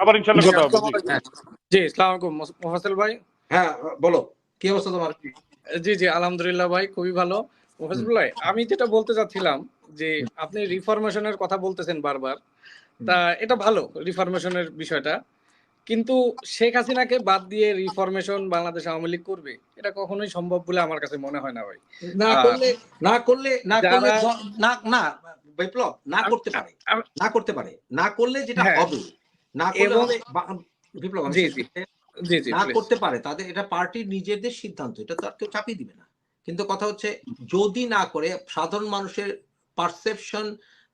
আবার ইনশাল্লাহ কথা হবে জি। হ্যাঁ। আসসালামু আলাইকুম মোফাসেল ভাই। হ্যাঁ বলো কি অবস্থা তোমার? জি জি আলহামদুলিল্লাহ ভাই খুবই ভালো। মোফাসেল ভাই আমি যেটা বলতে চাচ্ছিলাম যে আপনি রিফরমেশনের কথা বলতেছেন বারবার তা এটা ভালো রিফরমেশনের বিষয়টা। কিন্তু শেখ হাসিনাকে বাদ দিয়ে রিফরমেশন বাংলাদেশ আওয়ামী লীগ করবে এটা কখনোই সম্ভব বলে আমার কাছে মনে হয় না ভাই। না করলে না করলে না করলে না না বিপ্লব না করতে পারে। না করতে পারে। না করলে যেটা হ্যাঁ। হবে না এবং- বিপ্লব জি, জি, করতে- জি জি না করতে পারে তাদের এটা পার্টির নিজেদের সিদ্ধান্ত এটা তো আর কেউ চাপিয়ে দিবে না। কিন্তু কথা হচ্ছে যদি না করে সাধারণ মানুষের পারসেপশন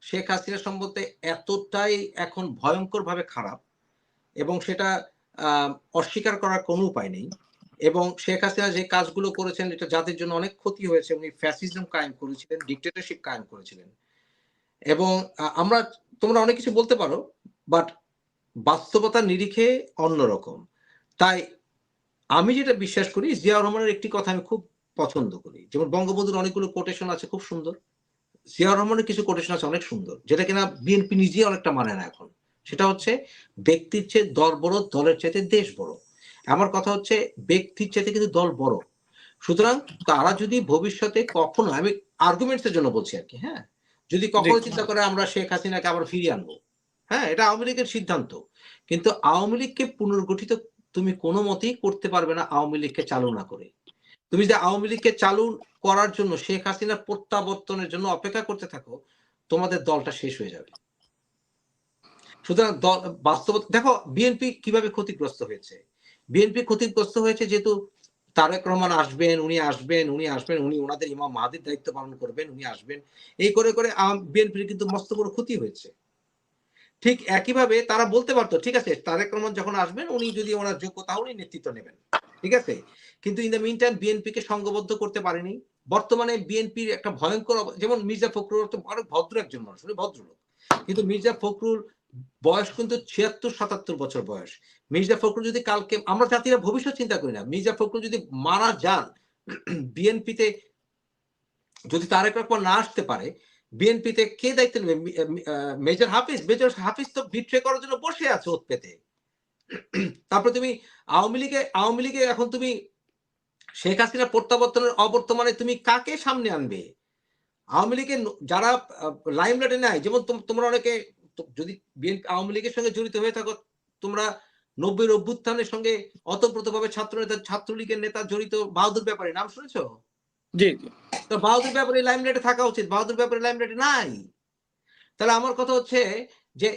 শেখ হাসিনা সম্বন্ধে এতটাই এখন ভয়ঙ্কর ভাবে খারাপ এবং সেটা আহ, অস্বীকার করার কোনো উপায় নেই এবং শেখ হাসিনা যে কাজগুলো করেছেন এটা জাতির জন্য অনেক ক্ষতি হয়েছে উনি ফ্যাসিজম কায়েম করেছিলেন ডিক্টেটরশিপ কায়েম করেছিলেন। এবং আমরা তোমরা অনেক কিছু বলতে পারো বাট বাস্তবতার নিরিখে অন্যরকম। তাই আমি যেটা বিশ্বাস করি জিয়া রহমানের একটি কথা আমি খুব পছন্দ করি। যেমন বঙ্গবন্ধুর অনেকগুলো কোটেশন আছে খুব সুন্দর। জিয়া রহমানের কিছু কোটেশন আছে অনেক সুন্দর যেটা কিনা বিএনপি নিজেই অনেকটা মানে না এখন। সেটা হচ্ছে ব্যক্তির চেয়ে দল বড় দলের চাইতে দেশ বড়। আমার কথা হচ্ছে ব্যক্তির চাইতে কিন্তু দল বড়। সুতরাং তারা যদি ভবিষ্যতে কখনো আমি আর্গুমেন্টসের জন্য বলছি আর কি হ্যাঁ? যদি কখনো চিন্তা করে আমরা শেখ হাসিনাকে আবার ফিরিয়ে আনব হ্যাঁ এটা আওয়ামী লীগের সিদ্ধান্ত। কিন্তু আওয়ামী লীগকে পুনর্গঠিত তুমি কোনো মতেই করতে পারবে না আওয়ামী লীগকে চালু না করে। তুমি যদি আওয়ামী লীগকে চালু করার জন্য শেখ হাসিনার প্রত্যাবর্তনের জন্য অপেক্ষা করতে থাকো, তোমাদের দলটা শেষ হয়ে যাবে। সুতরাং দল, বাস্তব, দেখো বিএনপি কীভাবে ক্ষতিগ্রস্ত হয়েছে? বিএনপি ক্ষতিগ্রস্ত হয়েছে যেহেতু তারেক রহমান আসবেন, উনি আসবেন উনি আসবেন, উনি ওনাদের ইমাম মাহাদির দায়িত্ব পালন করবেন, উনি আসবেন। এই করে করে বিএনপির কিন্তু মস্ত বড় ক্ষতি হয়েছে। ঠিক একইভাবে তারা বলতে পারতো, ঠিক আছে, তারেক রহমান যখন আসবেন, উনি যদি ওনার যোগ্য, তাহলে নেতৃত্ব নেবেন। ঠিক আছে? কিন্তু in the mean time BNP কে সংঘবদ্ধ করতে পারেনি। বর্তমানে বিএনপির একটা ভয়ঙ্কর যেমন মির্জা ফখরুল তো অনেক ভদ্র একজন মানুষ, উনি ভদ্রলোক। কিন্তু মির্জা ফখরুল বয়স কিন্তু ছিয়াত্তর, সাতাত্তর বছর বয়স। মির্জা ফখরুল যদি কালকে, আমরা জাতিরা ভবিষ্যৎ চিন্তা করি না, মির্জা ফখরুল যদি মারা যান বিএনপিতে যদি তারেক রহমান না আসতে পারে বিএনপিতে কে দায়িত্ব নেবে? মেজর হাফিজ? মেজর হাফিজ তো বিট্রে করার জন্য বসে আছে ওত পেতে। তারপরে তুমি আওয়ামী লীগে আওয়ামী লীগে এখন তুমি শেখ হাসিনা প্রত্যাবর্তনের অবর্তমানে তুমি কাকে সামনে আনবে? আওয়ামী লীগের যারা লাইমলাইটে নাই, যেমন তোম- তোমরা অনেকে যদি বিএনপি, আওয়ামী লীগের সঙ্গে জড়িত হয়ে থাকো, তোমরা নব্বই অভ্যুত্থানের সঙ্গে অতপ্রতভাবে ছাত্র নেতা ছাত্রলীগের নেতা জড়িত, বাহাদুর ব্যাপারে নাম শুনেছো? জি জি। তো বাহাদুর ব্যাপারে লাইমলাইটে থাকা উচিত বাহাদুর ব্যাপারে লাইমলাইটে নাই। তাহলে আমার কথা হচ্ছে যে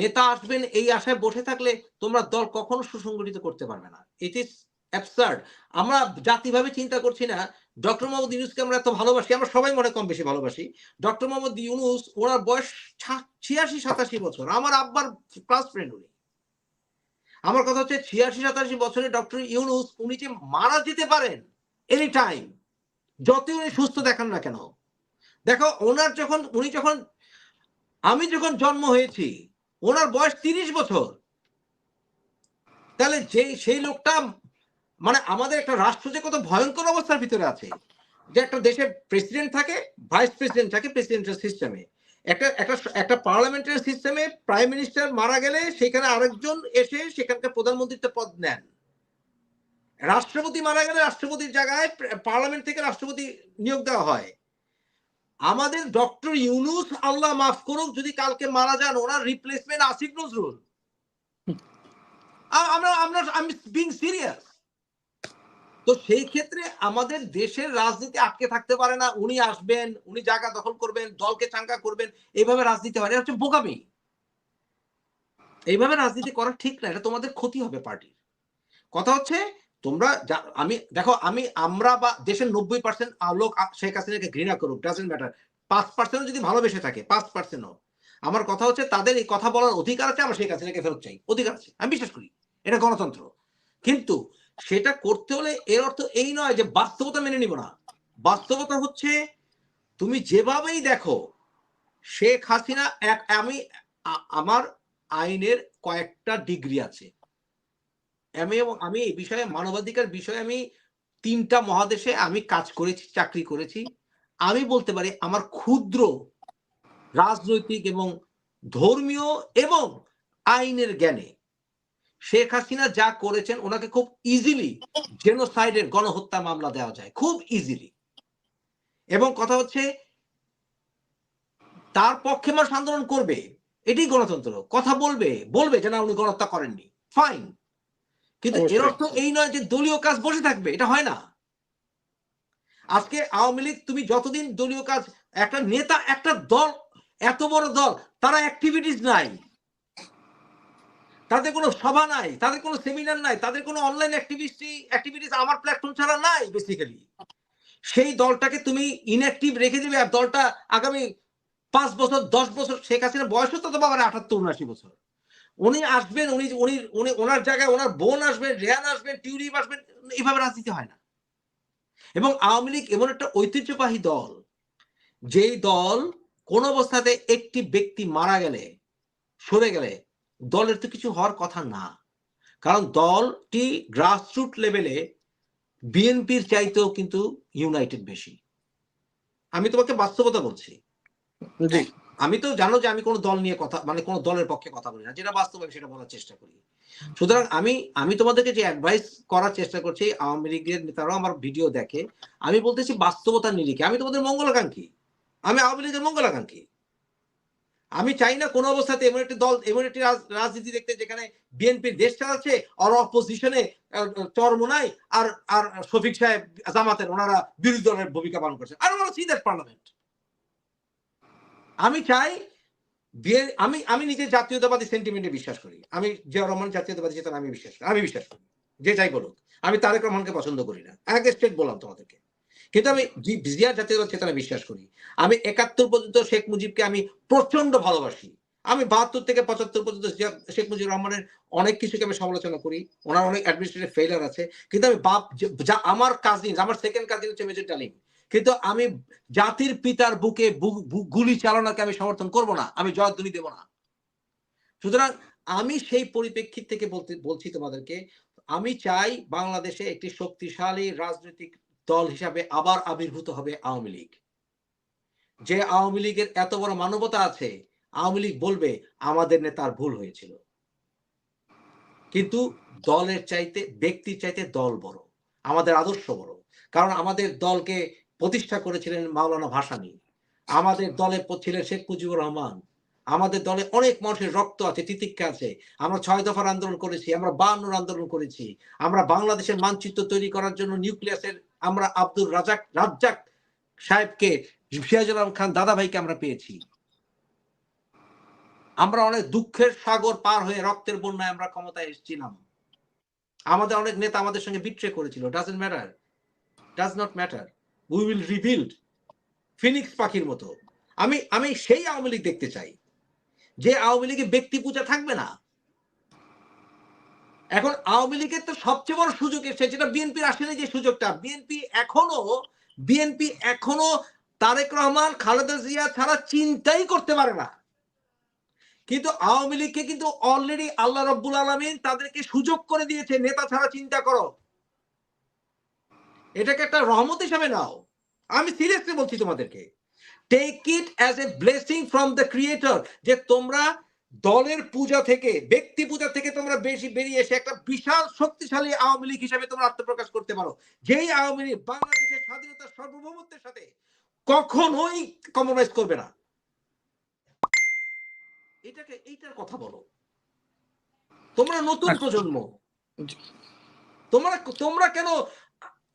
নেতা আসবেন এই আশায় বসে থাকলে তোমরা দল কখনো সুসংগঠিত করতে পারবে না। ইট ইজ অ্যাবসার্ড আমরা জাতিভাবে চিন্তা করছি না ডক্টর মোহাম্মদ ইউনুসকে আমরা এত ভালোবাসি, আমরা সবাই মনে কম বেশি ভালোবাসি। ডক্টর মোহাম্মদ ইউনুস, ওনার বয়স ছিয়াশি, সাতাশি বছর। আমার আব্বার ক্লাস ফ্রেন্ড উনি। আমার কথা হচ্ছে ছিয়াশি, সাতাশি বছরে ডক্টর ইউনুস, উনি যে মারা যেতে পারেন এনি টাইম যতই উনি সুস্থ দেখান না কেন, দেখো ওনার যখন, উনি যখন, আমি যখন জন্ম হয়েছি, ওনার বয়স তিরিশ বছর। তাহলে যে, সেই লোকটা মানে আমাদের একটা রাষ্ট্র যে কত ভয়ঙ্কর অবস্থার ভিতরে আছে। যে একটা দেশের প্রেসিডেন্ট থাকে ভাইস প্রেসিডেন্ট থাকে প্রেসিডেন্টের সিস্টেমে একটা একটা একটা পার্লামেন্টারি সিস্টেমে প্রাইম মিনিস্টার মারা গেলে সেখানে আরেকজন এসে সেখানকার প্রধানমন্ত্রীত্ব পদ নেন। রাষ্ট্রপতি মারা গেলে রাষ্ট্রপতির জায়গায় পার্লামেন্ট থেকে রাষ্ট্রপতি নিয়োগ দেওয়া হয়। আমাদের ডক্টর ইউনুস আল্লাহ মাফ করুক, যদি কালকে মারা যান, ওনার রিপ্লেসমেন্ট আসিফ নজরুল। আমরা আমরা আমি বিং সিরিয়াস তো সেই ক্ষেত্রে আমাদের দেশের রাজনীতি আটকে থাকতে পারে না। উনি আসবেন, উনি জায়গা দখল করবেন, দলকে চাঙ্গা করবেন, এইভাবে রাজনীতি হয় এটা হচ্ছে বোকামি। এইভাবে রাজনীতি করা ঠিক না, এটা তোমাদের ক্ষতি হবে পার্টির। কথা হচ্ছে তোমরা আমি, দেখো, আমি, আমরা বা দেশের নব্বই পার্সেন্ট লোক শেখ হাসিনাকে ঘৃণা করুক ডাজেন্ট ম্যাটার পাঁচ পার্সেন্ট যদি ভালোবেসে থাকে, পাঁচ পার্সেন্টও আমার কথা হচ্ছে, তাদের এই কথা বলার অধিকার আছে, আমরা শেখ হাসিনাকে ফেরত চাই। অধিকার আছে, আমি বিশ্বাস করি, এটা গণতন্ত্র। কিন্তু সেটা করতে হলে এর অর্থ এই নয় যে বাস্তবতা মেনে নিব না। বাস্তবতা হচ্ছে, তুমি যেভাবেই দেখো, শেখ হাসিনা এক, আমি আমার আইনের কয়েকটা ডিগ্রি আছে। আমি এবং আমি এই বিষয়ে, মানবাধিকার বিষয়ে আমি তিনটা মহাদেশে আমি কাজ করেছি, চাকরি করেছি। আমি বলতে পারি আমার ক্ষুদ্র রাজনৈতিক এবং ধর্মীয় এবং আইনের জ্ঞানে শেখ হাসিনা যা করেছেন, ওনাকে খুব ইজিলি জেনোসাইডের গণহত্যা মামলা দেওয়া যায়, খুব ইজিলি এবং কথা হচ্ছে, তার পক্ষে মানুষ আন্দোলন করবে, এটাই গণতন্ত্র। কথা বলবে বলবে যে না, উনি গণহত্যা করেননি। ফাইন কিন্তু এর অর্থ এই নয় যে দলীয় কাজ বসে থাকবে এটা হয় না। আজকে আওয়ামী লীগ তুমি যতদিন দলীয় কাজ একটা নেতা একটা দল এত বড় দল তারা অ্যাক্টিভিটিস নাই। তাদের কোনো সভা নাই তাদের কোনো সেমিনার নাই তাদের কোনো অনলাইন অ্যাক্টিভিটি অ্যাক্টিভিটিস আমার প্ল্যাটফর্ম ছাড়া নাই বেসিক্যালি সেই দলটাকে তুমি ইনঅ্যাক্টিভ রেখে দিবে আর দলটা আগামী পাঁচ বছর দশ বছর শেখ হাসিনার বয়স তো বাবার আঠাত্তর উনআশি বছর। উনি আসবেন, উনি উনি উনি ওনার জায়গায় ওনার বোন আসবেন রেহান আসবেন, টিউরিপ আসবেন এইভাবে রাজনীতি হয় না। এবং আওয়ামী লীগ এমন একটা ঐতিহ্যবাহী দল, যেই দল কোন অবস্থাতে একটি ব্যক্তি মারা গেলে, সরে গেলে দলের তো কিছু হওয়ার কথা না। কারণ দলটি গ্রাসরুট লেভেলে বিএনপির চাইতেও কিন্তু ইউনাইটেড বেশি। আমি তোমাকে বাস্তবতা বলছি। আমি তো জানো যে আমি কোনো দল নিয়ে কথা মানে কোনো দলের পক্ষে কথা বলি না, যেটা বাস্তব সেটা বলার চেষ্টা করি। সুতরাং আমি আমি তোমাদেরকে যে অ্যাডভাইস করার চেষ্টা করছি, আওয়ামী লীগের নেতারাও আমার ভিডিও দেখে, আমি বলতেছি বাস্তবতার নিরিখে। আমি তোমাদের মঙ্গলাকাঙ্ক্ষী। আমি আওয়ামী লীগের মঙ্গলাকাঙ্ক্ষী। আমি চাই না কোনো অবস্থাতে এমন একটি দল, এমন একটি রাজ- রাজনীতি দেখতে যেখানে বিএনপির দেশ চালাচ্ছে আর অপোজিশনে চরমোনাই আর আর শফিক সাহেব জামাতের ওনারা বিরোধী দলের ভূমিকা পালন করছে। আর ওনারা সি দ্যাট পার্লামেন্ট আমি চাই বিয়ে- আমি আমি নিজে জাতীয়তাবাদী সেন্টিমেন্টে বিশ্বাস করি। আমি জিয়া রহমান জাতীয়তাবাদী চেতনা, আমি বিশ্বাস করি। আমি বিশ্বাস করি। যে যাই বলুক। আমি তারেক রহমানকে পছন্দ করি না। আগে স্টেট বললাম তোমাদেরকে। কিন্তু আমি জিয়া জাতীয়তাবাদী চেতনা বিশ্বাস করি। আমি একাত্তর পর্যন্ত শেখ মুজিবকে আমি প্রচণ্ড ভালোবাসি। আমি বাহাত্তর থেকে পঁচাত্তর পর্যন্ত শেখ মুজিবুর রহমানের অনেক কিছুকে আমি সমালোচনা করি। ওনার অনেক অ্যাডমিনিস্ট্রেটিভ ফেইলার আছে। কিন্তু আমি বাপ, যা- আমার কাজিন আমার সেকেন্ড কাজিন হচ্ছে মেজর ডালিম। কিন্তু আমি জাতির পিতার বুকে গুলি চালানোকে আমি সমর্থন করব না, আমি জয়ধ্বনি দেব না। সুতরাং আমি সেই পরিপ্রেক্ষিত থেকে বলতে, বলছি তোমাদেরকে, আমি চাই বাংলাদেশে একটি শক্তিশালী রাজনৈতিক দল হিসাবে আবার আবির্ভূত হবে আওয়ামী লীগ। যে আওয়ামী লীগের এত বড় মানবতা আছে, আওয়ামী লীগ বলবে, আমাদের নেতার ভুল হয়েছিল। কিন্তু দলের চাইতে, ব্যক্তির চাইতে দল বড়, আমাদের আদর্শ বড়। কারণ আমাদের দলকে প্রতিষ্ঠা করেছিলেন মাওলানা ভাসানি। আমাদের দলে ছিলেন শেখ মুজিবুর রহমান। আমাদের দলে অনেক মানুষের রক্ত আছে, তিতিক্ষা আছে। আমরা ছয় দফার আন্দোলন করেছি, আমরা বায়ান্নর আন্দোলন করেছি। আমরা বাংলাদেশের মানচিত্র তৈরি করার জন্য নিউক্লিয়াসের আমরা আব্দুল রাজাক রাজ্জাক সাহেবকে সিরাজুল আলম খান দাদা ভাইকে আমরা পেয়েছি। আমরা অনেক দুঃখের সাগর পার হয়ে রক্তের বন্যায় আমরা ক্ষমতায় এসেছিলাম। আমাদের অনেক নেতা আমাদের সঙ্গে বিট্রে করেছিল doesn't matter does not matter we will rebuild phoenix পাখির মতো। আমি আমি সেই আওয়ামী লীগ দেখতে চাই। যে আওয়ামী লীগে ব্যক্তি পূজা থাকবে না। এখন আওয়ামী লীগের তো সবচেয়ে বড় সুযোগ এসেছে, যেটা বিএনপির আসেনি যে সুযোগটা। বিএনপি এখনও বিএনপি এখনও তারেক রহমান, খালেদা জিয়া ছাড়া চিন্তাই করতে পারে না। কিন্তু আওয়ামী লীগকে কিন্তু অলরেডি আল্লাহ রব্বুল আলমিন তাদেরকে সুযোগ করে দিয়েছে, নেতা ছাড়া চিন্তা করো। এটাকে একটা রহমত হিসাবে নাও। আমি সিরিয়াসলি বলছি তোমাদেরকে। Take it as a blessing from the creator যে তোমরা দলের পূজা থেকে ব্যক্তি পূজা থেকে তোমরা বেশি বেরিয়ে এসে একটা বিশাল শক্তিশালী আওয়ামী লীগ হিসাবে তোমরা আত্মপ্রকাশ করতে পারো। যেই আওয়ামী লীগ বাংলাদেশের স্বাধীনতার সার্বভৌমত্বের সাথে কখনোই কম্প্রোমাইজ করবে না। এটাকে এইটার কথা বলো। তোমরা নতুন আচ্ছা। প্রজন্ম। তোমরা তোমরা কেন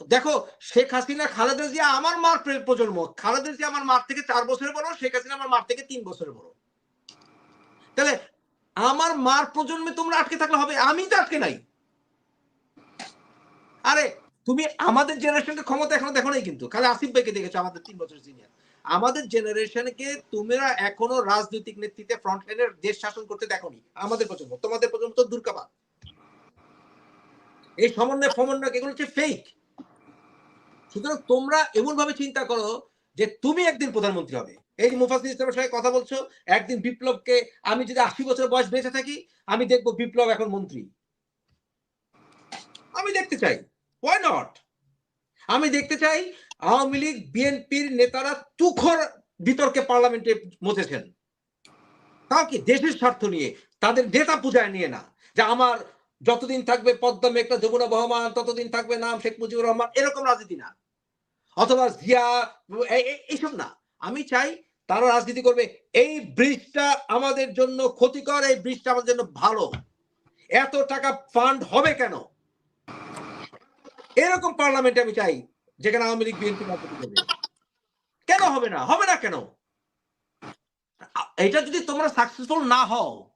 দেখো, শেখ হাসিনা, খালেদা জিয়া আমার মার প্রজন্ম। খালেদা জিয়া আমার মার থেকে চার বছরের বড়, শেখ হাসিনা আমার মার থেকে তিন বছরের বড়। তাহলে আমার মার প্রজন্মে তোমরা আটকে থাকলে হবে? আমি তো আটকে নাই। আরে, তুমি আমাদের জেনারেশনকে ক্ষমতা এখনও দেখো নাই কিন্তু। খালি আসিফ ভাইকে দেখেছ, আমাদের তিন বছর সিনিয়র আমাদের জেনারেশনকে তোমরা এখনও রাজনৈতিক নেতৃত্বে ফ্রন্ট লাইনের দেশ শাসন করতে দেখোনি। আমাদের প্রজন্ম। তোমাদের প্রজন্ম তো দুর্গাবা এই সমন্বয় সমন্বয় এগুলো হচ্ছে ফেক সুতরাং তোমরা এমন ভাবে চিন্তা করো যে তুমি একদিন প্রধানমন্ত্রী হবে। এই মুফাসিল ইসলামের সঙ্গে কথা বলছো, একদিন বিপ্লবকে আমি যদি আশি বছর বয়স বেঁচে থাকি, আমি দেখব বিপ্লব এখন মন্ত্রী। আমি দেখতে চাই ওয়াই নট আমি দেখতে চাই আওয়ামী লীগ, বিএনপির নেতারা তুখর বিতর্কে পার্লামেন্টে মতেছেন। তাও কি দেশের স্বার্থ নিয়ে, তাদের নেতা পূজায় নিয়ে না, যে আমার যতদিন থাকবে পদ্মা মেঘনা যমুনা বহমান, ততদিন থাকবে নাম শেখ মুজিবুর রহমান, এরকম রাজনীতি না। অথবা জিয়া এই- এই- এইসব না। আমি চাই তারা রাজনীতি করবে। এই ব্রিজটা আমাদের জন্য ক্ষতিকর, এই ব্রিজটা আমাদের জন্য ভালো। এত টাকা ফান্ড হবে কেন? এরকম পার্লামেন্টে আমি চাই, যেখানে আওয়ামী লীগ, বিএনপি কেন হবে না? হবে না কেন? এটা যদি তোমরা সাকসেসফুল না হও,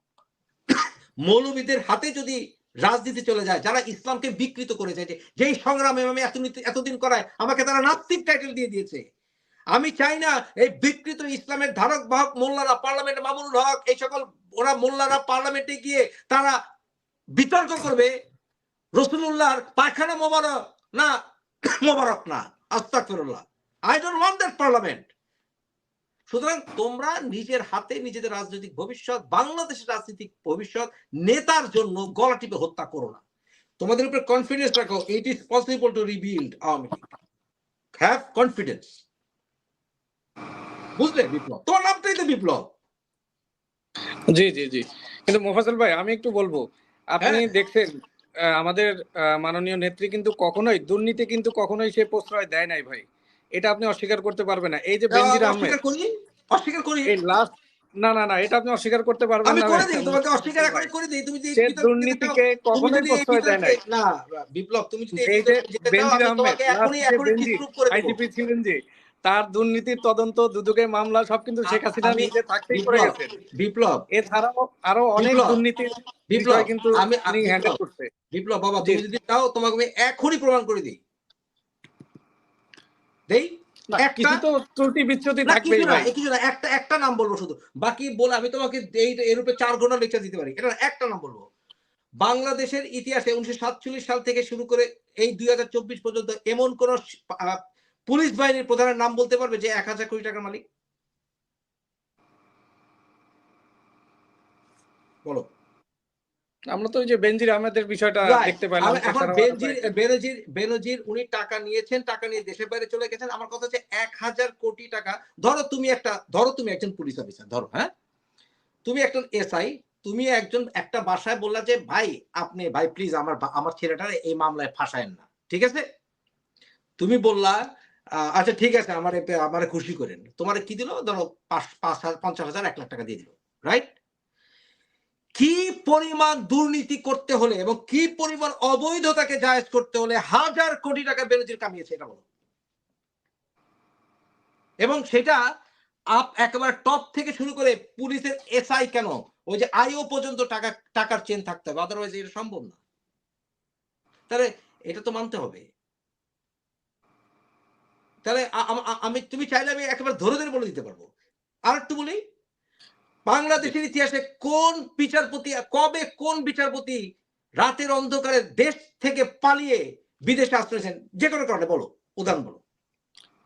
মৌলবীদের হাতে যদি রাজনীতি চলে যায়, যারা ইসলামকে বিকৃত করেছে, যে যেই সংগ্রামে আমি এতদিন করায়, আমাকে তারা নাস্তিক টাইটেল দিয়ে দিয়েছে। আমি চাই না এই বিকৃত ইসলামের ধারক বাহক মোল্লারা, পার্লামেন্টে মামুনুল হক, এই সকল ওরা মোল্লারা পার্লামেন্টে গিয়ে তারা বিতর্ক করবে রসুল্লাহর পায়খানা মোবারক না মোবারক না আস্তাকফিরুল্লাহ I don't want that parliament সুতরাং তোমরা নিজের হাতে নিজেদের রাজনৈতিক ভবিষ্যৎ বাংলাদেশের রাজনৈতিক ভবিষ্যৎ নেতার জন্য গলা টিপে হত্যা করো না। তোমাদের উপরে কনফিডেন্স রাখো it is possible to rebuild Awami League have confidence বুঝলে বিপ্লব? তোমার নামটাই তো বিপ্লব। জি জি জি। কিন্তু মোফাসল ভাই আমি একটু বলব আপনি হ্যাঁ। দেখছেন আমাদের আহ, মাননীয় নেত্রী কিন্তু কখনোই দুর্নীতি কিন্তু কখনোই সে প্রশ্রয় দেয় নাই ভাই। এটা আপনি অস্বীকার করতে পারবেন না। এই যে বেনজির আহমেদ। অস্বীকার করি এই লাস্ট না না না এটা আপনি অস্বীকার করতে পারবেন আমি না করে ভাই। দিই তোমাকে অস্বীকার এখন করে দিই। তুমি চাও, দুর্নীতিকে তুমি কখনোই প্রশ্রয় দেয় বিতর্কে- না বিপ্লব তুমি যদি এই যে বেনজির আহমেদ এখনই এখনই disprove করে। আইজিপি ছিলেন যে তার দুর্নীতির তদন্ত দুদকে মামলা সব কিন্তু শেখ হাসিনা নিজে থাকতেই করে গেছেন। বিপ্লব। এছাড়াও আরও অনেক দুর্নীতি বিপ্লব কিন্তু আমি বিপ্লব, হ্যান্ডেল করছে। বিপ্লব বাবা তুমি যদি চাও তোমাকে আমি এখনই প্রমাণ করে দিই। দেই একটা- তো ত্রুটি বিচ্যুতি থাকবেই ভাই। কিছু না একটা একটা নাম বলব শুধু। বাকি বলে আমি তোমাকে এই এর উপরে চার ঘণ্টা লেকচার দিতে পারি। এটা একটা নাম বলব। বাংলাদেশের ইতিহাসে উনিশশো সাতচল্লিশ সাল থেকে শুরু করে এই দুই হাজার চব্বিশ পর্যন্ত এমন কোন পুলিশ বাহিনীর প্রধানের নাম বলতে পারবে যে এক হাজার কোটি টাকার মালিক? বলো। আমরা তো ওই যে বেনজির আহমেদের বিষয়টা দেখতে পেলাম এখন বেনজির বেনজির বেনজির উনি টাকা নিয়েছেন টাকা নিয়ে দেশের বাইরে চলে গেছেন। আমার কথা হচ্ছে এক হাজার কোটি টাকা। ধরো তুমি একটা ধরো তুমি একজন পুলিশ অফিসার ধরো হ্যাঁ? তুমি একজন এসআই তুমি একজন একটা বাসায় বললা যে ভাই আপনি ভাই প্লিজ আমার আমার ছেলেটার এই মামলায় ফাঁসায়েন না। ঠিক আছে? তুমি বললা আচ্ছা ঠিক আছে আমার আমার খুশি করেন। তোমার কি দিল? ধরো পাঁচ পাঁচ হাজার পঞ্চাশ হাজার এক লাখ টাকা দিয়ে দিল রাইট কি পরিমাণ দুর্নীতি করতে হলে এবং কি পরিমাণ অবৈধতাকে জায়েজ করতে হলে হাজার কোটি টাকা বেরোজির কামিয়েছে, এটা বলো। এবং সেটা আপ একেবারে টপ থেকে শুরু করে পুলিশের এসআই কেন? ওই যে আইও পর্যন্ত টাকা, টাকার চেন থাকতে হবে আদারওয়াইজ এটা সম্ভব না। তাহলে এটা তো মানতে হবে। তাহলে আমি, তুমি চাইলে আমি একেবারে ধরে ধরে বলে দিতে পারব। আর একটু বলি বাংলাদেশের ইতিহাসে কোন বিচারপতি কবে কোন বিচারপতি রাতের অন্ধকারে দেশ থেকে পালিয়ে বিদেশে আশ্রয় নিয়েছেন? যে কোনো কারণে বলো উদাহরণ বলো।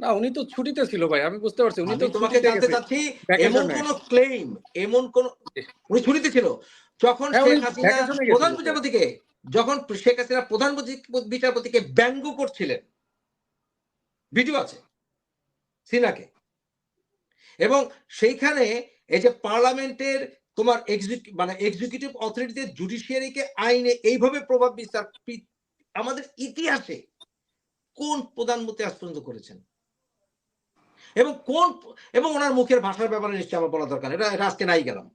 না উনি তো ছুটিতে ছিল ভাই আমি বুঝতে পারছি উনি তো তোমাকে জানতে চাচ্ছি এমন কোন ক্লেম এমন কোন উনি ছুটিতে ছিল। যখন হ্যাঁ, শেখ হাসিনা। প্রধান বিচারপতিকে যখন শেখ হাসিনা প্রধান বিচারপতিকে ব্যঙ্গ করছিলেন। ভিডিও আছে সিনাকে। এবং সেইখানে এই যে পার্লামেন্টের তোমার মানে এক্সিকিউটিভ অথরিটিতে জুডিশিয়ারিকে আইনে এইভাবে প্রভাব বিস্তার আমাদের ইতিহাসে কোন প্রধানমন্ত্রী আজ পর্যন্ত করেছেন? এবং কোন এবং ওনার মুখের ভাষার ব্যাপারে নিশ্চয়ই আমার বলা দরকার। এটা আজকে নাই গেলাম।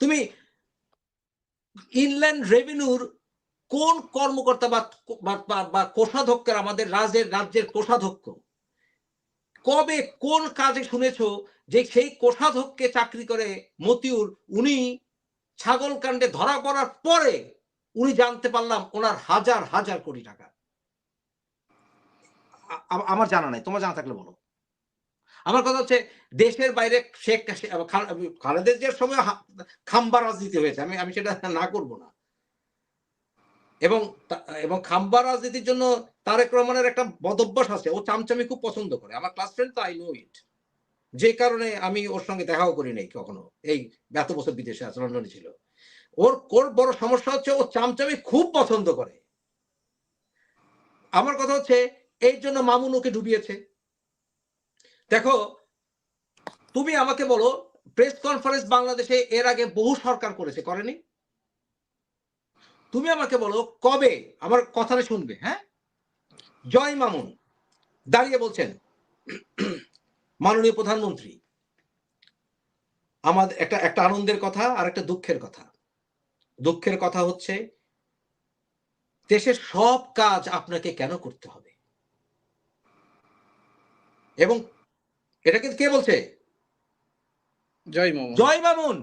তুমি ইনল্যান্ড রেভিনিউর কোন কর্মকর্তা বা কোষাধ্যক্ষের আমাদের রাজ্যের রাজ্যের কোষাধ্যক্ষ? কবে কোন কাজে শুনেছো যে সেই কোষাধ্যক্ষকে চাকরি করে মতিউর, উনি ছাগল কাণ্ডে ধরা পড়ার পরে উনি জানতে পারলাম ওনার হাজার হাজার কোটি টাকা। আমার জানা নাই, তোমার জানা থাকলে বলো। আমার কথা হচ্ছে দেশের বাইরে শেখ খালেদা জিয়ার সময় খাম্বা রাজনীতি হয়েছে, আমি আমি সেটা না করব না। এবং এবং খাম্বা রাজনীতির জন্য তারেক রহমানের একটা বদভ্যাস আছে, ও চামচামি খুব পছন্দ করে। আমার ক্লাস ফ্রেন্ড তো আই নো ইট যে কারণে আমি ওর সঙ্গে দেখাও করি নাই কখনো। এই এত বছর বিদেশে আছে, লন্ডনে ছিল। ওর ওর বড় সমস্যা হচ্ছে ও চামচামি খুব পছন্দ করে। আমার কথা হচ্ছে এই জন্য মামুন ওকে ডুবিয়েছে। দেখো, তুমি আমাকে বলো, প্রেস কনফারেন্স বাংলাদেশে এর আগে বহু সরকার করেছে, করেনি? তুমি আমাকে বলো, কবে? আমার কথাটা শুনবে হ্যাঁ? জয় মামুন, দাঁড়িয়ে বলছেন। মাননীয় প্রধানমন্ত্রী আমাদের একটা একটা আনন্দের কথা আর একটা দুঃখের কথা। দুঃখের কথা হচ্ছে দেশের সব কাজ আপনাকে কেন করতে হবে? এবং এটা কিন্তু কে বলছে? জয় মামা জয় মামুন!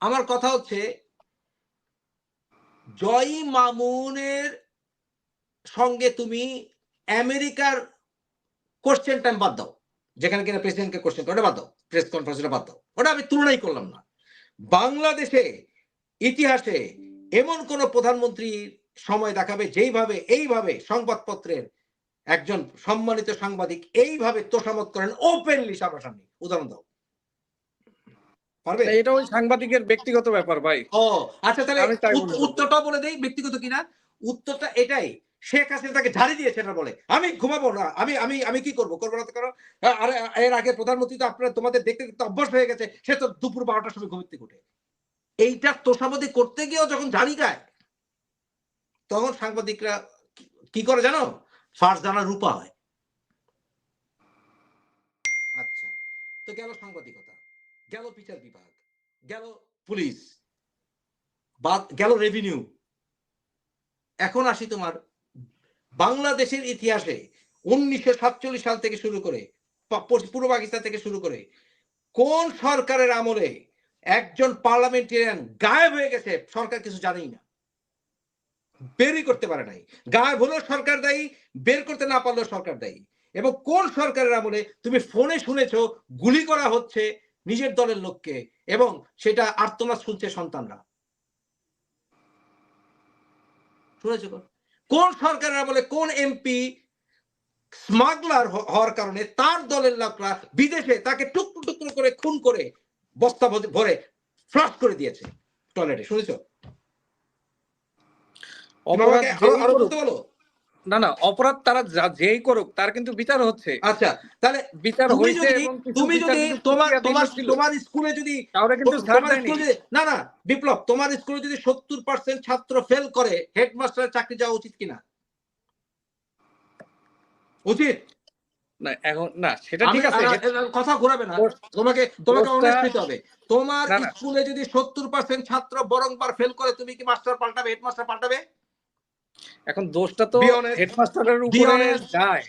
আমার কথা হচ্ছে জয় মামুনের সঙ্গে তুমি আমেরিকার কোশ্চেন টাইম বাদ দাও। যেখানে কিনা প্রেসিডেন্টকে কোশ্চেন ওটা বাদ দাও প্রেস কনফারেন্সটা বাদ দাও। ওটা আমি তুলনাই করলাম না। বাংলাদেশে ইতিহাসে এমন কোন প্রধানমন্ত্রীর সময় দেখাবে যেইভাবে এইভাবে সংবাদপত্রের একজন সম্মানিত সাংবাদিক এইভাবে তোষামত করেন ওপেনলি সামনাসামনি উদাহরণ দাও। পারবে? এটা ওই সাংবাদিকের ব্যক্তিগত ব্যাপার ভাই। ও আচ্ছা তাহলে। উত্তরটা বলে দেই ব্যক্তিগত কিনা? উত্তরটা এটাই শেখ হাসিনা তাকে ঝাড়ি দিয়েছে এটা বলে। আমি ঘুমাবো না। আমি আমি আমি কি করব? করব না করো এর আগে প্রধানমন্ত্রী তো আপনারা, তোমাদের দেখতে দেখতে অভ্যাস হয়ে গেছে। সে তো দুপুর বারোটার সময় ঘুমিতে উঠে এইটা তোষামতি করতে গিয়েও যখন ঝাড়ি গায় তখন সাংবাদিকরা কি- করে জানো? ফার্স্ট জানা রূপা হয়। আচ্ছা তো গেল সাংবাদিকতা। গেল বিচার বিভাগ। গেল পুলিশ। বাদ, গেল রেভিনিউ এখন আসি তোমার বাংলাদেশের ইতিহাসে উনিশশো সাতচল্লিশ সাল থেকে শুরু করে পূর্ব পাকিস্তান থেকে শুরু করে, কোন সরকারের আমলে একজন পার্লামেন্টেরিয়ান গায়েব হয়ে গেছে, সরকার কিছু জানেই না। বেরই করতে পারে নাই। গায়েব হলেও সরকার দায়ী, বের করতে না পারলেও সরকার দায়ী। এবং কোন সরকারের আমলে তুমি ফোনে শুনেছ, গুলি করা হচ্ছে নিজের দলের লোককে, এবং সেটা আর্তনাদ শুনছে সন্তানরা? শুনেছো? কোন সরকারের আমলে কোন এমপি স্মাগলার হওয়ার কারণে তার দলের লোকরা বিদেশে তাকে টুকরো টুকরো করে খুন করে বস্তা ভরে- ফ্লাশ করে দিয়েছে টয়লেটে। শুনেছো? আরো- বলতে বলো? না না অপরাধ তারা যা- যেই করুক তার কিন্তু বিচার হচ্ছে। আচ্ছা তাহলে বিচার হয়েছে এবং তুমি যদি তোমার তোমার তোমার স্কুলে যদি কাউরে কিন্তু না না বিপ্লব তোমার স্কুলে যদি সত্তর পার্সেন্ট ছাত্র ফেল করে হেডমাস্টারের চাকরি যাওয়া উচিত কিনা? উচিত? না এখন না সেটা ঠিক আছে। কথা ঘোরাবে না। তোমাকে তোমাকে অনেস্ট হবে। তোমার। স্কুলে যদি সত্তর পার্সেন্ট ছাত্র বরংবার ফেল করে তুমি কি মাস্টার পাল্টাবে হেডমাস্টার পাল্টাবে? এখন দোষটা তো হেডমাস্টারের উপরে যায়।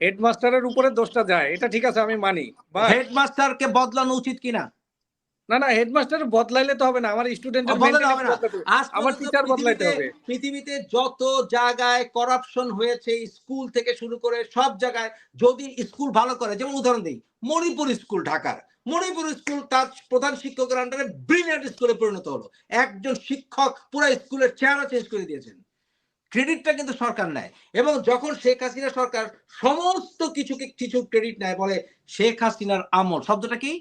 হেডমাস্টারের উপরে দোষটা যায়। এটা ঠিক আছে আমি মানি। বা হেডমাস্টারকে বদলানো উচিত কিনা? না না হেডমাস্টার বদলাইলে তো হবে না। আমার স্টুডেন্টের বদলাতে হবে না। আজ আমার টিচার বদলাইতে হবে। পৃথিবীতে যত জায়গায় করাপশন হয়েছে স্কুল থেকে শুরু করে সব জায়গায় যদি স্কুল ভালো করে যেমন উদাহরণ দিই মণিপুর স্কুল ঢাকার। মণিপুর স্কুল তার প্রধান শিক্ষকের আন্ডারে ব্রিলিয়ান্ট স্কুলে পরিণত হলো। একজন শিক্ষক পুরো স্কুলের চেহারা চেঞ্জ করে দিয়েছেন। ক্রেডিটটা কিন্তু সরকার নেয়। এবং যখন শেখ হাসিনা সরকার সমস্ত কিছুকে কিছু ক্রেডিট নেয়, বলে শেখ হাসিনার আমল, শব্দটা কি?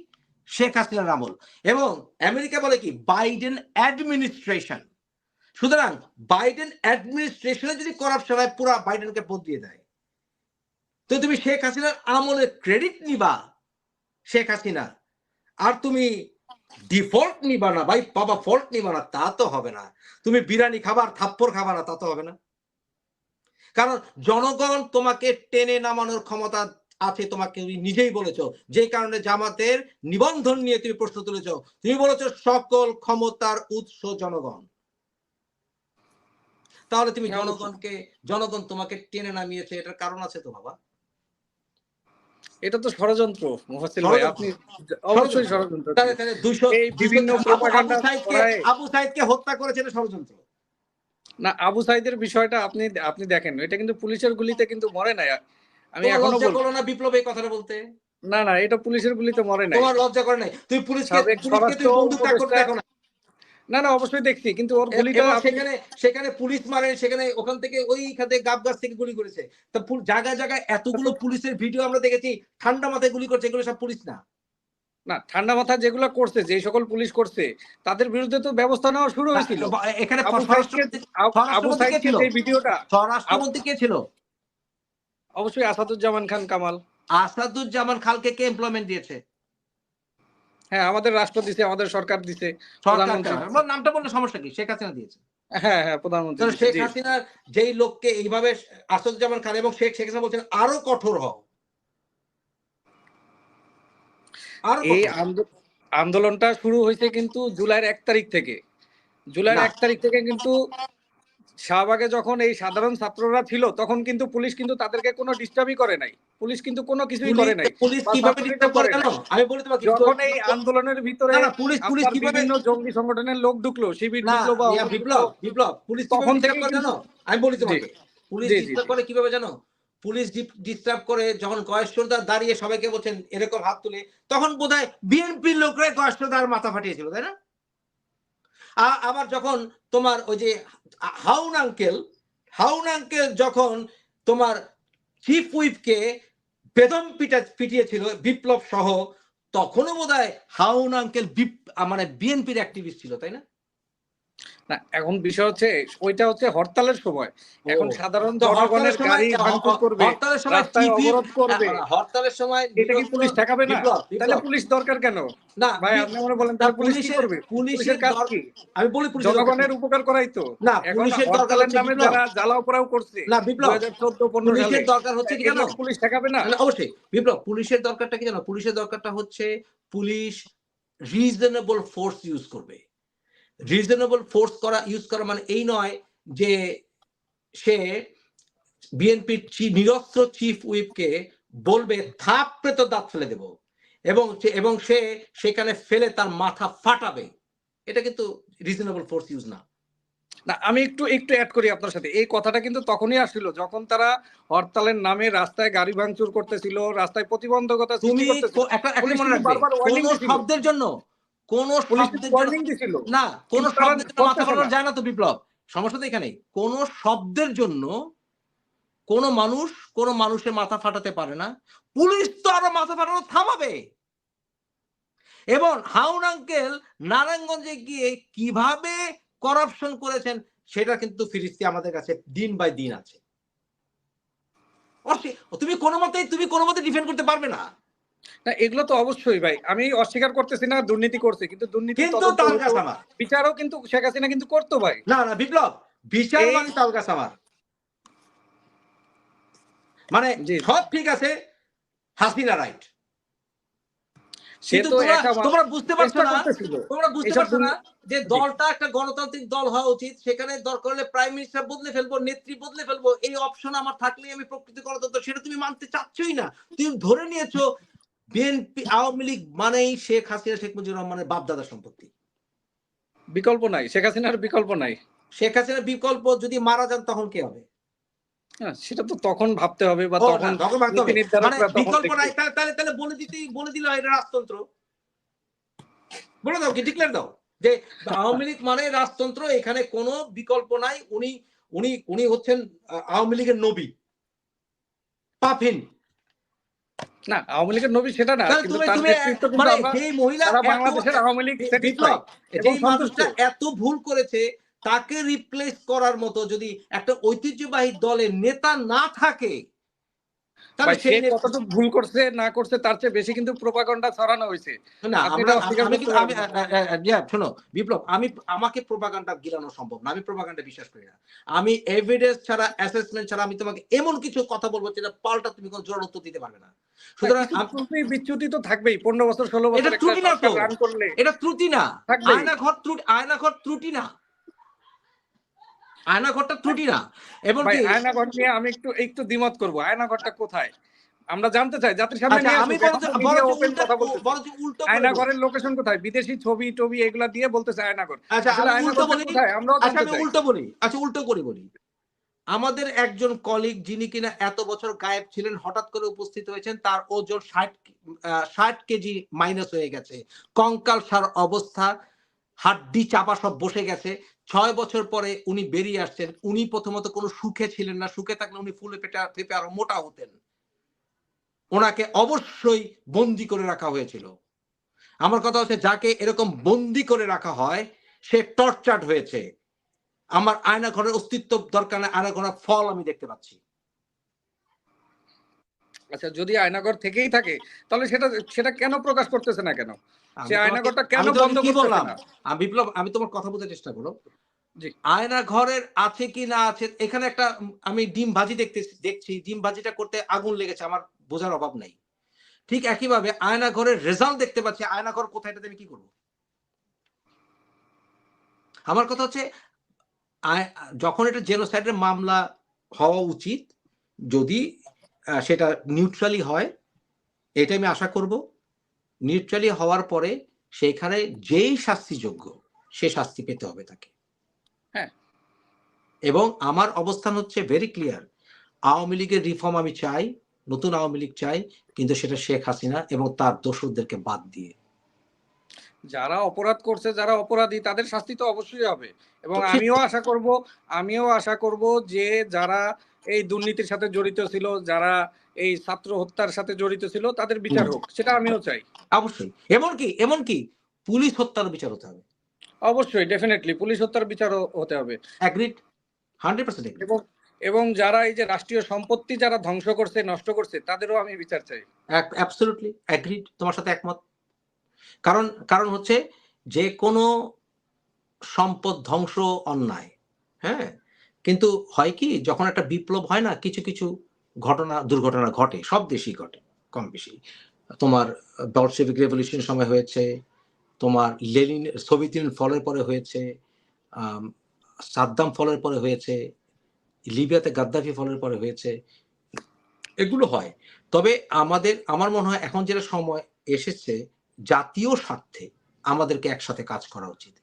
শেখ হাসিনার আমল। এবং আমেরিকা বলে কি? বাইডেন অ্যাডমিনিস্ট্রেশন সুতরাং বাইডেন অ্যাডমিনিস্ট্রেশনে যদি করাপশন হয়, পুরো বাইডেনকে বদলিয়ে দেয় তো তুমি শেখ হাসিনার আমলের ক্রেডিট নিবা, শেখ হাসিনা। আর তুমি ডিফল্ট নিবা না ভাই বাবা ফল্ট নিবা না তা তো হবে না। তুমি বিরিয়ানি খাবার থাপ্পড় খাবা না তা তো হবে না। কারণ জনগণ তোমাকে টেনে নামানোর ক্ষমতা আছে তোমাকে তুমি নিজেই বলেছ। যে কারণে জামাতের নিবন্ধন নিয়ে তুমি প্রশ্ন তুলেছো। তুমি বলেছ সকল ক্ষমতার উৎস জনগণ। তাহলে তুমি জনগণকে জনগণ তোমাকে টেনে নামিয়েছে এটার কারণ আছে তো বাবা। এটা তো ষড়যন্ত্র মুফাসিল ভাই আপনি অবশ্যই ষড়যন্ত্র। এই বিভিন্ন আবু- সাইদকে হত্যা করেছে এটা ষড়যন্ত্র। না আবু সাইদের বিষয়টা আপনি আপনি দেখেন এটা কিন্তু পুলিশের গুলিতে কিন্তু মরে নাই। আমি এখনও বলব। না বিপ্লব এই কথাটা বলতে। না না এটা পুলিশের গুলিতে মরে নাই। তোমার লজ্জা করে নাই। তুই পুলিশকে পুলিশকে স্বরাষ্ট্র বন্দুক তাক করতে দেখো না না অবশ্যই দেখছি কিন্তু ওর গুলিটা সেখানে সেখানে পুলিশ মারে সেখানে ওখান থেকে ওই খাতে গাব গাছ থেকে গুলি করেছে। তা জায়গায় জায়গায় এতগুলো পুলিশের ভিডিও আমরা দেখেছি ঠান্ডা মাথায় গুলি করছে এগুলো সব পুলিশ না। না ঠান্ডা মাথা যেগুলো করছে যে সকল পুলিশ করছে তাদের বিরুদ্ধে তো ব্যবস্থা নেওয়া শুরু হয়েছিল। এখানে আবু সাইদকে? ভিডিওটা স্বরাষ্ট্রমন্ত্রী কে ছিল? অবশ্যই আসাদুজ্জামান খান কামাল। আসাদুজ্জামান খালকে কে এমপ্লয়মেন্ট দিয়েছে? হ্যাঁ আমাদের রাষ্ট্র দিছে আমাদের সরকার দিছে নামটা বললে সমস্যা কি? শেখ হাসিনা দিয়েছে। হ্যাঁ হ্যাঁ প্রধানমন্ত্রী শেখ জি। হাসিনার যেই লোককে এইভাবে আসাদুজ্জামান খান এবং শেখ শেখ হাসিনা বলছেন আরও কঠোর হও। আরও এই আন্দোলনটা শুরু হয়েছে কিন্তু জুলাইয়ের এক তারিখ থেকে। জুলাইয়ের এক তারিখ থেকে কিন্তু শাহবাগে যখন এই সাধারণ ছাত্ররা ছিল তখন কিন্তু পুলিশ কিন্তু তাদেরকে কোনো ডিস্টার্বই করে নাই। পুলিশ কিন্তু কোনো কিছুই করে নাই। পুলিশ- কীভাবে ডিস্টার্ব করে জানো আমি বলি তোমাকে যখন এই আন্দোলনের ভিতরে না, পুলিশ পুলিশ কীভাবে জঙ্গি সংগঠনের লোক ঢুকলো শিবির ঢুকলো বা বিপ্লব বিপ্লব পুলিশ তখন থেকে করে জানো? আমি বলি তোমাকে পুলিশ ডিস্টার্ব করে কীভাবে জানো? পুলিশ ডিস্টার্ব করে যখন কয়েশ্বরদার দাঁড়িয়ে সবাইকে বলছেন এরকম হাত তুলে তখন বোধহয় বিএনপির লোকরাই কয়েশ্বরদার মাথা ফাটিয়েছিল তাই না? আবার যখন তোমার ওই যে হাউন আঙ্কেল হাউন আঙ্কেল যখন তোমার চিফ হুইপকে বেদম পিটা পিটিয়েছিল, বিপ্লব সহ, তখনও বোধহয় হাউন আঙ্কেল মানে বিএনপির অ্যাক্টিভিস্ট ছিল, তাই না? না এখন বিষয় হচ্ছে ওইটা হচ্ছে হরতালের সময়। এখন। সাধারণ জনগণের গাড়ি ভাঙচুর করবে রাস্তায় অবরোধ করবে। হরতালের সময় এটা কি পুলিশ ঠেকাবে না? তাহলে পুলিশ দরকার কেন? না ভাই আপনি মনে বলেন তাহলে পুলিশ কি করবে? পুলিশের কাজ কি? আমি বলি পুলিশের জনগণের উপকার করাই তো। না, পুলিশের দরকার নামে যারা জ্বালাও পোড়াও করছে না বিপ্লব। 2014 15 পুলিশের দরকার হচ্ছে কি জানো? পুলিশ ঠেকাবে না? না, অবশ্যই বিপ্লব পুলিশের দরকারটা কি জানো? পুলিশের দরকারটা হচ্ছে পুলিশ রিজনেবল ফোর্স ইউজ করবে। রিজনেবল ফোর্স করা ইউজ করা মানে এই নয় যে সে বিএনপির নিরস্ত্র চিফ হুইপকে বলবে থাপড়ে তো দাঁত ফেলে দেব। এবং এবং সে সেখানে ফেলে তার মাথা ফাটাবে। এটা কিন্তু রিজনেবল ফোর্স ইউজ না। না আমি একটু একটু অ্যাড করি আপনার সাথে। এই কথাটা কিন্তু তখনই আসছিল যখন তারা হরতালের নামে রাস্তায় গাড়ি ভাঙচুর করতেছিল রাস্তায় প্রতিবন্ধকতা সৃষ্টি করতেছিল। একটা একটা মনে রাখবে। শব্দের জন্য কোন না কোন শব্দের জন্য মাথা ফাটানো যায় না তো বিপ্লব। সমস্যা তো কোন শব্দের জন্য কোন মানুষ কোন মানুষের মাথা ফাটাতে পারে না। পুলিশ তো আরও মাথা ফাটানো থামাবে। এবং হাউন আঙ্কেল নারায়ণগঞ্জে গিয়ে কীভাবে করাপশন করেছেন সেটা কিন্তু ফিরিস্তি আমাদের কাছে দিন বাই দিন আছে। তুমি কোনো মতেই তুমি কোনো মতে ডিফেন্ড করতে পারবে না। না এগুলো তো অবশ্যই ভাই। আমি অস্বীকার করতেছি না দুর্নীতি করছে কিন্তু দুর্নীতি কিন্তু তদন্ত তাল হতো, গাছ আমার। বিচারও কিন্তু শেখ হাসিনা কিন্তু করতো ভাই। না না বিপ্লব বিচার মানে মানে সব ঠিক আছে হাসিনা রাইট তোমরা বুঝতে পারছ না তোমরা বুঝতে পারছ না যে দলটা একটা গণতান্ত্রিক দল হওয়া উচিত সেখানে দরকার হলে প্রাইম মিনিস্টার বদলে ফেলব নেত্রী বদলে ফেলব এই অপশন আমার থাকলেই আমি প্রকৃতি গণতন্ত্র সেটা তুমি মানতে চাচ্ছই না। তুমি ধরে নিয়েছো বিএনপি আওয়ামী লীগ মানেই শেখ হাসিনা শেখ মুজিবুর রহমানের বাপ দাদা সম্পত্তি। বিকল্প নাই শেখ হাসিনার বিকল্প নাই। শেখ হাসিনার বিকল্প যদি মারা যান তখন কে হবে? হ্যাঁ, সেটা তো তখন ভাবতে হবে বা তখন। মানে বিকল্প নাই তাহলে তাহলে বলে দিতেই বলে দিল এটা রাজতন্ত্র। বলে দাও কি ডিক্লেয়ার দাও। যে আওয়ামী লীগ মানে রাজতন্ত্র এখানে কোনো বিকল্প নাই। উনি উনি উনি হচ্ছেন আওয়ামী লীগের নবী। পাপহীন না আওয়ামী লীগের নবী সেটা না কিন্তু তার নেতৃত্ব কিন্তু মানে আমরা সারা বাংলাদেশের আওয়ামী লীগ এবং মানুষটা এত ভুল করেছে তাকে রিপ্লেস করার মতো যদি একটা ঐতিহ্যবাহী দলের নেতা না থাকে তাহলে সেই কতটুকু ভুল করছে না করছে তার চেয়ে বেশি কিন্তু প্রোপাগন্ডা ছড়ানো হয়েছে। না শোনো বিপ্লব আমি আমাকে প্রোপাগান্ডা গিলানো সম্ভব না আমি প্রোপাগান্ডা বিশ্বাস করি না। আমি এভিডেন্স ছাড়া অ্যাসেসমেন্ট ছাড়া আমি তোমাকে এমন কিছু কথা বলব যেটা পাল্টা তুমি কোনো জোরাল উত্তর দিতে পারবে না। সুতরাং বিচ্যুতি তো থাকবেই। পনেরো বছর ষোলো বছর এটা ত্রুটি না তো। এটা ত্রুটি না। আয়না ঘর ত্রুটি আয়না ঘর ত্রুটি না। আয়না ঘরটা ত্রুটি না। এবং আয়নাঘর নিয়ে আমি একটু একটু দ্বিমত করব। আয়নাঘরটা কোথায়? আমরা জানতে চাই জাতির সামনে আচ্ছা নিয়ে আমি। আয়নাঘরের লোকেশন কোথায়? বিদেশি ছবি টবি এগুলা দিয়ে বলতেছে আয়নাঘর। আচ্ছা আমি আচ্ছা আমি উল্টো বলি। আচ্ছা উল্টো করে বলি। আমাদের একজন কলিগ যিনি কিনা এত বছর গায়েব ছিলেন হঠাৎ করে উপস্থিত হয়েছেন তার ওজন ষাট ষাট কেজি মাইনাস হয়ে গেছে। কঙ্কাল সার অবস্থা হাড্ডি চাপা সব বসে গেছে। ছয় বছর পরে উনি বেরিয়ে আসছেন। উনি প্রথমত কোনো সুখে ছিলেন না। সুখে থাকলে উনি ফুলে পেটে পেঁপে আরও মোটা হতেন। ওনাকে অবশ্যই বন্দি করে রাখা হয়েছিল। আমার কথা হচ্ছে, যাকে এরকম বন্দি করে রাখা হয়, সে টর্চার্ড হয়েছে। আমার আয়না ঘরের অস্তিত্ব দরকার না আয়না ঘরের ফল আমি দেখতে পাচ্ছি। আচ্ছা যদি আয়নাঘর থেকেই থাকে, তাহলে সেটা সেটা কেন প্রকাশ করতেছে না কেন? সে তোমাকে- আয়নাঘরটা কেন আমি তোমাকে বন্ধ কি বললাম? আমি বিপ্লব আমি তোমার কথা বলতে চেষ্টা করো। আয়না ঘরের আছে কি না আছে এখানে একটা আমি ডিম ভাজি দেখতে দেখছি ডিম ভাজিটা করতে আগুন লেগেছে আমার বোঝার অভাব নাই। ঠিক একইভাবে আয়না ঘরের রেজাল্ট দেখতে পাচ্ছি আয়না ঘর কোথায় এটাতে আমি কি করব? আমার কথা হচ্ছে যখন এটা জেনোসাইডের মামলা হওয়া উচিত যদি সেটা নিউট্রালি হয় এটা আমি আশা করব। নিউট্রালি হওয়ার পরে সেখানে যেই শাস্তিযোগ্য সে শাস্তি পেতে হবে তাকে। হ্যাঁ। এবং আমার অবস্থান হচ্ছে ভেরি ক্লিয়ার আওয়ামী লীগের রিফর্ম আমি চাই নতুন আওয়ামী লীগ চাই কিন্তু সেটা শেখ হাসিনা এবং তার দোসরদেরকে বাদ দিয়ে। যারা অপরাধ করছে যারা অপরাধী তাদের শাস্তি তো অবশ্যই হবে। এবং আমিও আশা করব আমিও আশা করব যে যারা এই দুর্নীতির সাথে জড়িত ছিল যারা এই ছাত্র হত্যার সাথে জড়িত ছিল তাদের বিচার হোক সেটা আমিও চাই। অবশ্যই। এমনকি এমনকি পুলিশ হত্যার বিচার হতে হবে। অবশ্যই ডেফিনেটলি পুলিশ হত্যার বিচারও হতে হবে। অ্যাগ্রিড হান্ড্রেড পার্সেন্ট এবং এবং যারা এই যে রাষ্ট্রীয় সম্পত্তি যারা ধ্বংস করছে নষ্ট করছে তাদেরও আমি বিচার চাই। অ্যাবসলিউটলি অ্যাগ্রিড তোমার সাথে একমত। কারণ কারণ হচ্ছে যে কোনো সম্পদ ধ্বংস অন্যায় হ্যাঁ? কিন্তু হয় কি যখন একটা বিপ্লব হয় না কিছু কিছু ঘটনা দুর্ঘটনা ঘটে সব দেশেই ঘটে কম বেশি। তোমার বলশেভিক রেভলিউশন সময় হয়েছে, তোমার লেলিন সোভিয়েত ইউনিয়ন ফলের পরে হয়েছে সাদ্দাম ফলের পরে হয়েছে লিবিয়াতে গাদ্দাফি ফলের পরে হয়েছে, এগুলো হয়। তবে আমাদের, আমার মনে হয় এখন যেটা সময় এসেছে, জাতীয় স্বার্থে আমাদেরকে একসাথে কাজ করা উচিত।